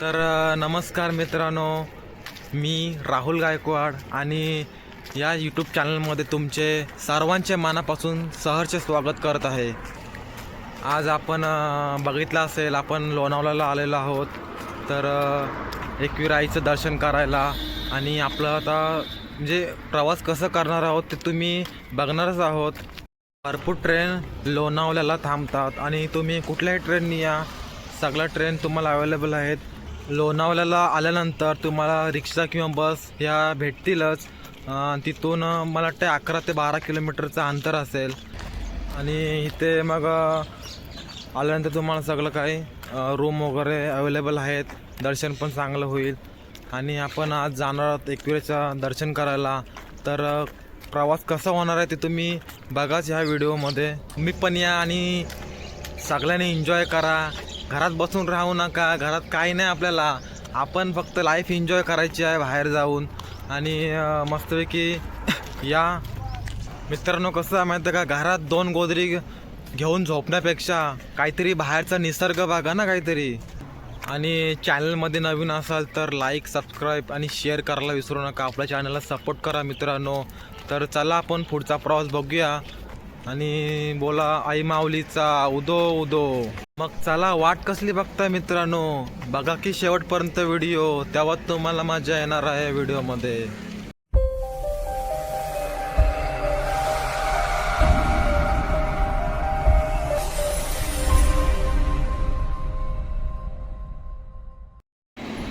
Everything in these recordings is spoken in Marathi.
तर नमस्कार मित्रांनो. मी राहुल गायकवाड आणि या यूट्यूब चॅनलमध्ये तुमचे सर्वांचे मनापासून सहर्ष स्वागत करत आहे. आज आपण बघितलं असेल आपण लोणावळ्याला आलेलो आहोत. तर एकविराईचं दर्शन करायला आणि आपलं आता म्हणजे प्रवास कसं करणार आहोत ते तुम्ही बघणारच आहोत. भरपूर ट्रेन लोणावळ्याला थांबतात आणि तुम्ही कुठल्याही ट्रेननी या. सगळ्या ट्रेन तुम्हाला अवेलेबल आहेत. लोणावळ्याला आल्यानंतर तुम्हाला रिक्षा किंवा बस ह्या भेटतीलच. तिथून मला वाटतं अकरा ते बारा किलोमीटरचं अंतर असेल. आणि इथे मग आल्यानंतर तुम्हाला सगळं काही रूम वगैरे अवेलेबल आहेत. दर्शन पण चांगलं होईल. आणि आपण आज जाणार आहोत एकविरेचं दर्शन करायला. तर प्रवास कसा होणार आहे ते तुम्ही बघाच ह्या व्हिडिओमध्ये तुम्ही पण या आणि सगळ्यांनी एन्जॉय करा. घरात बसून राहू नका घरात काही नाही आपल्याला. आपण फक्त लाईफ एन्जॉय करायची आहे बाहेर जाऊन. आणि मस्तपैकी या मित्रांनो कसं आहे माहिती आहे का? घरात दोन गोदरी घेऊन झोपण्यापेक्षा काहीतरी बाहेरचा निसर्ग बघा ना काहीतरी. आणि चॅनलमध्ये नवीन असाल तर लाईक सबस्क्राईब आणि शेअर करायला विसरू नका. आपल्या चॅनलला सपोर्ट करा मित्रांनो. तर चला आपण पुढचा प्रवास बघूया. आणि बोला आई माऊलीचा उदो उदो. मग चला वाट कसली बघताय मित्रांनो? बघा की शेवटपर्यंत व्हिडिओ. तेव्हा तुम्हाला मजा येणार आहे व्हिडिओमध्ये.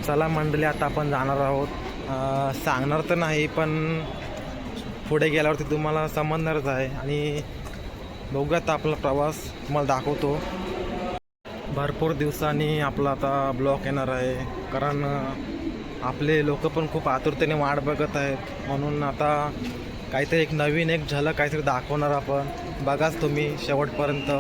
चला मंडळी आता आपण जाणार आहोत. सांगणार तर नाही पण पुढे गेल्यावरती तुम्हाला समजणारच आहे. आणि बघूयात आता आपला प्रवास तुम्हाला दाखवतो. भरपूर दिवसांनी आपला आता ब्लॉक येणार आहे. कारण आपले लोक पण खूप आतुरतेने वाट बघत आहेत. म्हणून आता काहीतरी एक नवीन एक झलक काहीतरी दाखवणार आपण. बघाच तुम्ही शेवटपर्यंत.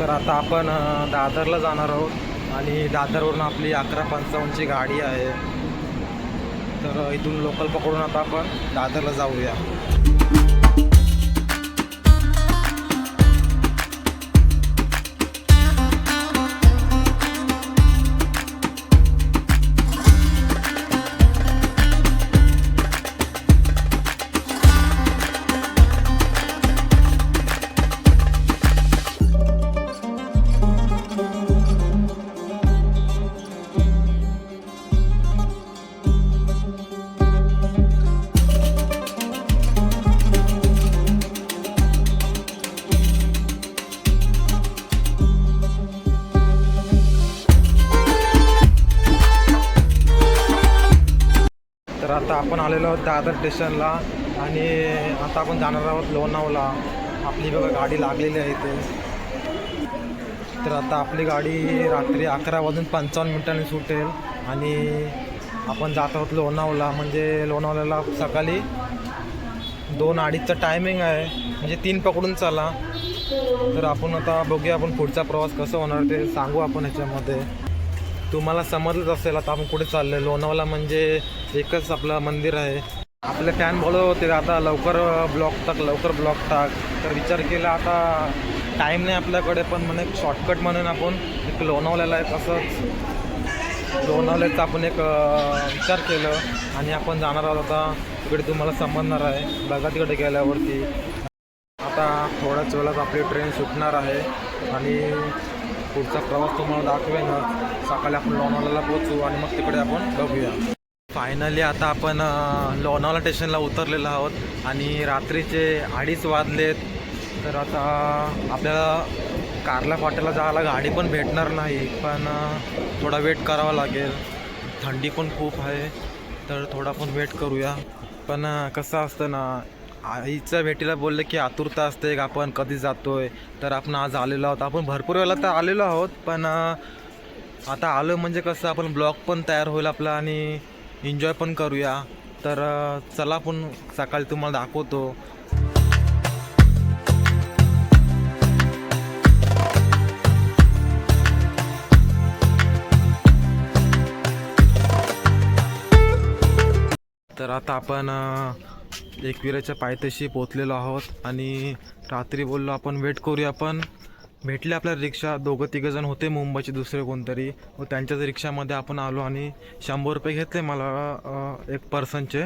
तर आता आपण दादरला जाणार आहोत. आणि दादरवरून आपली अकरा पंचावन्नची गाडी आहे. तर इथून लोकल पकडून आता आपण दादरला जाऊया. आपण आलेलो आहोत दादर स्टेशनला आणि आता आपण जाणार आहोत लोणावला आपली बघा गाडी लागलेली आहे इथे. तर आता आपली गाडी रात्री अकरा वाजून पंचावन्न मिनिटांनी सुटेल आणि आपण जात आहोत लोणावला म्हणजे लोणावल्याला सकाळी दोन अडीचचा टायमिंग आहे. म्हणजे तीन पकडून चला. तर आपण आता बघूया आपण पुढचा प्रवास कसं होणार ते सांगू आपण ह्याच्यामध्ये तुम्हाला समजलंच असेल आता आपण कुठे चाललोय? लोणावळा म्हणजे एकच आपलं मंदिर आहे. आपले फॅन बोलत होते आता लवकर ब्लॉक टाक लवकर ब्लॉक टाक. तर विचार केला आता टाईम नाही आपल्याकडे पण म्हणे शॉर्टकट म्हणून आपण एक लोणावल्याला आहे तसंच लोणावल्याचं आपण एक विचार केलं आणि आपण जाणार आहोत आता. तिकडे तुम्हाला समजणार आहे बघा तिकडे गेल्यावरती. आता थोड्याच वेळात आपली ट्रेन सुटणार आहे आणि पुढचा प्रवास तुम्हाला दाखवेन. सकाळी आपण लोणावळ्याला पोहोचू आणि मग तिकडे आपण बघूया. फायनली आता आपण लोणावळा स्टेशनला उतरलेलो आहोत आणि रात्रीचे अडीच वाजलेत. तर आता आपल्याला कारला फाट्याला जायला गाडी पण भेटणार नाही पण थोडा वेट करावा लागेल. थंडी पण खूप आहे तर थोडा पण वेट करूया. पण कसं असतं ना आईच्या भेटीला बोललं की आतुरता असते का आपण कधी जातोय. तर आपण आज आलेलो आहोत. आपण भरपूर वेळेला तर आलेलो आहोत पण आता आलो म्हणजे कसं आपण ब्लॉग पण तयार होईल आपला आणि एन्जॉय पण करूया. तर चला आपण सकाळी तुम्हाला दाखवतो. तर आता आपण एकविराच्या पायथ्याशी पोचलेलो आहोत आणि रात्री बोललो आपण वेट करूया आपण भेटले आपल्याला रिक्षा. दोघं तिघं जण होते मुंबईचे दुसरे कोणतरी. व त्यांच्याच रिक्षामध्ये आपण आलो आणि शंभर रुपये घेतले मला एक पर्सनचे.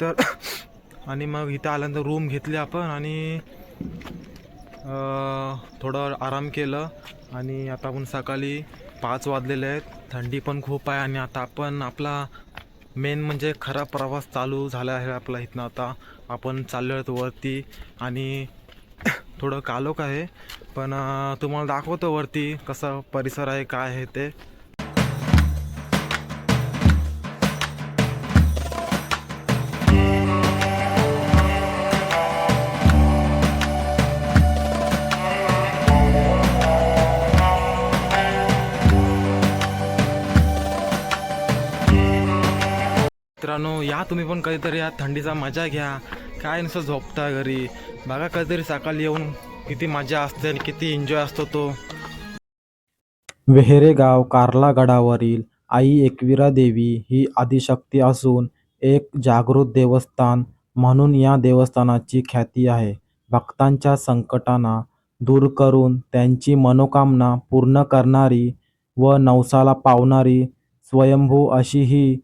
तर आणि मग इथं आल्यानंतर रूम घेतली आपण आणि थोडं आराम केलं. आणि आता आपण सकाळी पाच वाजलेले आहेत. थंडी पण खूप आहे आणि आता आपण आपला मेन म्हणजे खरा प्रवास चालू झाला आहे आपला इथनं आता. आपण चाललो आहेत वरती आणि थोडं कालोख आहे. पण तुम्हाला दाखवतो वरती कसं परिसर आहे काय आहे ते. मित्रांनो या तुम्ही पण कधीतरी या थंडीचा मजा घ्या. काय नुसतं झोपता घरी. बघा कधीतरी सकाळी येऊन किती मजा असते आणि किती एन्जॉय असतो तो. वेहेरेगाव कार्ला गडावरील आई एकविरा देवी ही आदिशक्ती असून एक जागृत देवस्थान म्हणून या देवस्थानाची ख्याती आहे. भक्तांच्या संकटांना दूर करून त्यांची मनोकामना पूर्ण करणारी व नवसाला पावणारी स्वयंभू अशी ही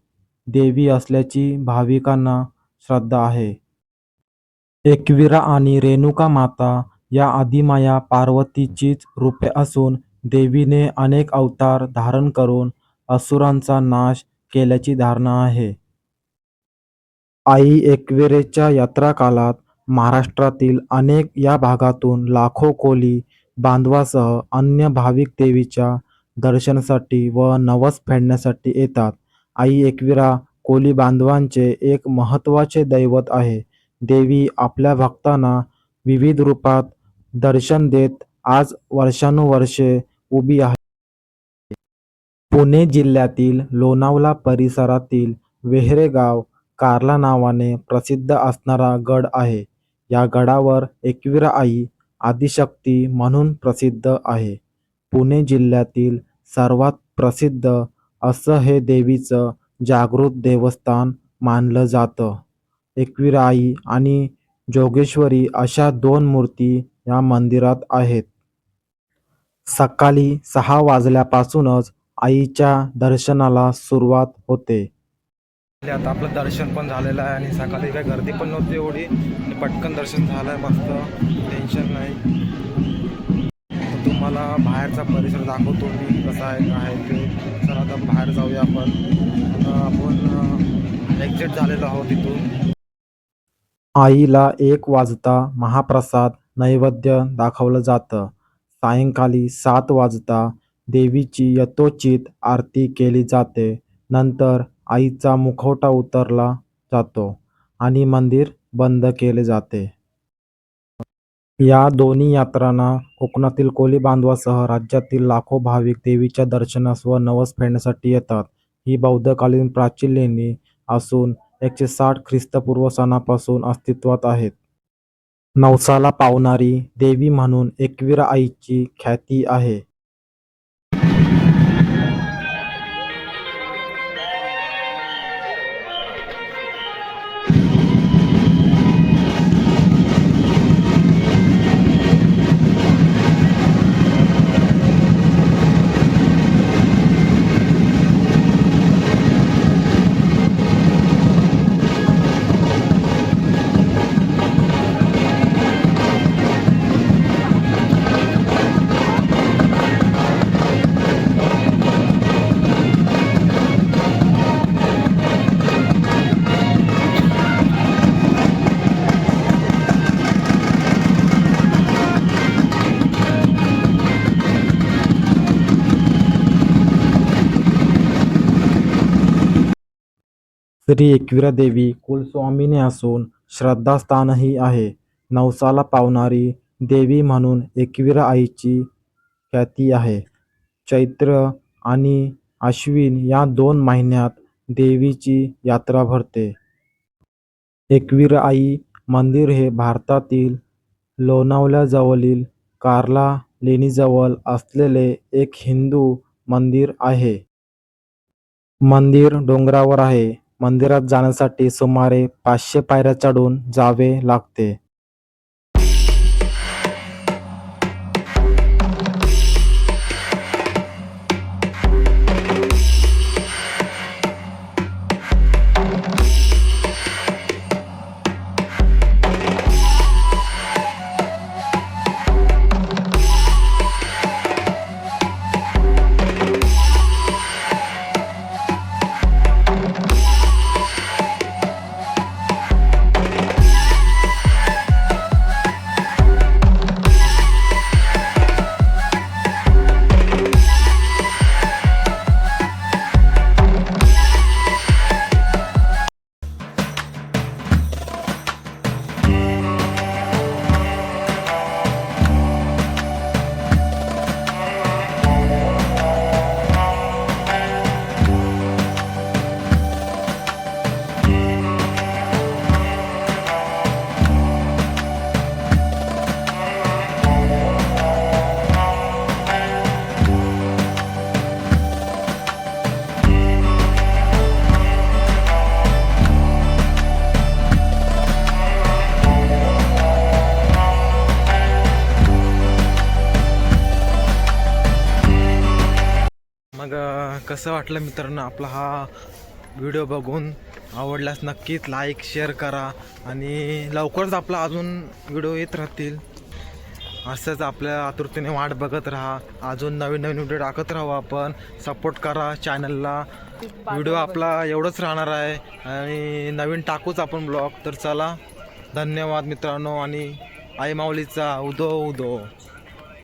देवी असल्याची भाविकांना श्रद्धा आहे. एकविरा आणि रेणुका माता या आदिमाया पार्वतीचीच रूपे असून देवीने अनेक अवतार धारण करून असुरांचा नाश केल्याची धारणा आहे. आई एकविरेच्या यात्रा काळात महाराष्ट्रातील अनेक या भागातून लाखो कोली बांधवासह अन्य भाविक देवीच्या दर्शनासाठी व नवस फेडण्यासाठी येतात. आई एकविरा कोली बांधवांचे एक महत्त्वाचे दैवत आहे. देवी आपल्या भक्तांना विविध रूपात दर्शन देत आज वर्षानुवर्षे उभी आहे. पुणे जिल्ह्यातील लोणावला परिसरातील वेहरेगाव कार्ला नावाने प्रसिद्ध असणारा गड आहे. या गडावर एकविरा आई आदिशक्ती म्हणून प्रसिद्ध आहे. पुणे जिल्ह्यातील सर्वात प्रसिद्ध असं हे देवीचं जागृत देवस्थान मानलं जातं. एकविराई आणि जोगेश्वरी अशा दोन मूर्ती या मंदिरात आहेत. सकाळी सहा वाजल्यापासूनच आईच्या दर्शनाला सुरुवात होते. आता आपलं दर्शन पण झालेलं आहे आणि सकाळी काही गर्दी पण नव्हती एवढी. आणि पटकन दर्शन झालं आहे मस्त. टेन्शन नाही. तुम्हाला बाहेरचा परिसर दाखवतो मी कसा आहे काय आहे ते. तर आता बाहेर जाऊया आपण. आपण एक्झिट झालेलो आहोत तिथून आईला एक वाजता महाप्रसाद नैवेद्य दाखवलं जातं. सायंकाळी सात वाजता देवीची यथोचित आरती केली जाते. नंतर आईचा मुखवटा उतरला जातो आणि मंदिर बंद केले जाते. या दोन्ही यात्रांना कोकणातील कोळी बांधवासह राज्यातील लाखो भाविक देवीच्या दर्शनास व नवस फेडण्यासाठी येतात. ही बौद्धकालीन प्राचीन लेणी असून एकशे साठ ख्रिस्तपूर्व सणापासून अस्तित्वात आहेत. नवसाला पावणारी देवी म्हणून एकविरा आईची ख्याती आहे. श्री एकविरा देवी कुलस्वामिनी असून श्रद्धास्थानही आहे. नवसाला पावणारी देवी म्हणून एकविरा आईची ख्याती आहे. चैत्र आणि आश्विन या दोन महिन्यात देवीची यात्रा भरते. एकविरा आई मंदिर हे भारतातील लोणावल्याजवळील कार्ला लेणीजवळ असलेले एक हिंदू मंदिर आहे. मंदिर डोंगरावर आहे. मंदिरात जाण्यासाठी सुमारे पाचशे पायऱ्या चढून जावे लागते. कसं वाटलं मित्रांनो आपला हा व्हिडिओ बघून? आवडल्यास नक्कीच लाईक शेअर करा आणि लवकरच आपला अजून व्हिडिओ येत राहतील. असंच आपल्या आतुरतेने वाट बघत राहा. अजून नवीन नवीन व्हिडिओ टाकत राहू आपण. सपोर्ट करा चॅनलला व्हिडिओ आपला एवढंच राहणार आहे. आणि नवीन टाकूच आपण ब्लॉग तर चला धन्यवाद मित्रांनो आणि आई माऊलीचा उदो उदो.